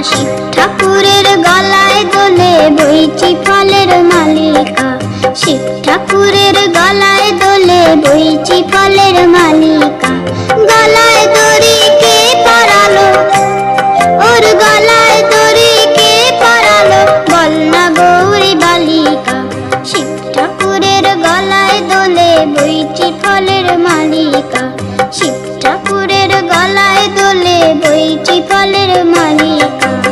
হাসি ঠাকুরের গলায় দোলে বইচি ফলের মালিকা। শিব ঠাকুরের গলায় দোলে বইচি ফলের মালিকা। গলায় দড়ি কে পরালো? ওর গলায় দড়ি কে পরালো? বল্লা গৌরী বালিকা। শিব ঠাকুরের গলায় দোলে বইচি ফলের মালিকা। শিব এই ত্রিপলের মালিকা।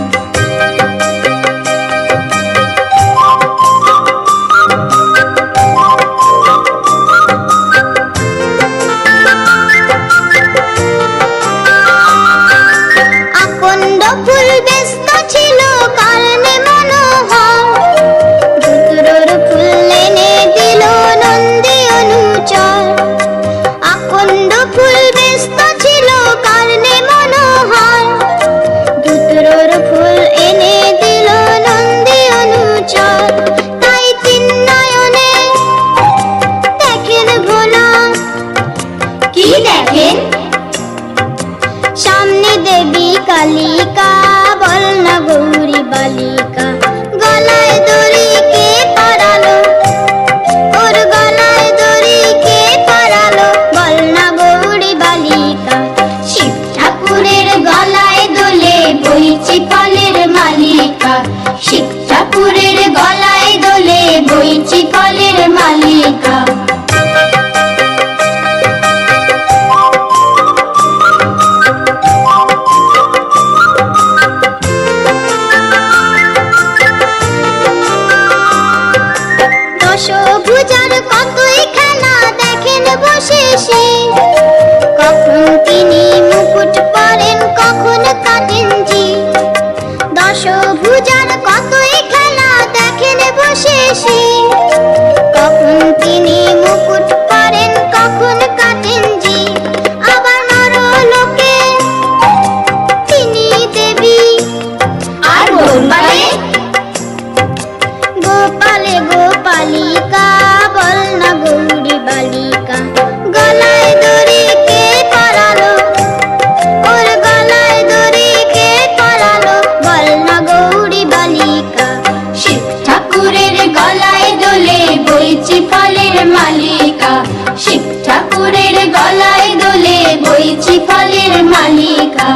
বাবুর কতই খেলা দেখেন বসে কখন তিনি মুকুট সুরের গলায় দোলে বইছি ফলের মালিকা।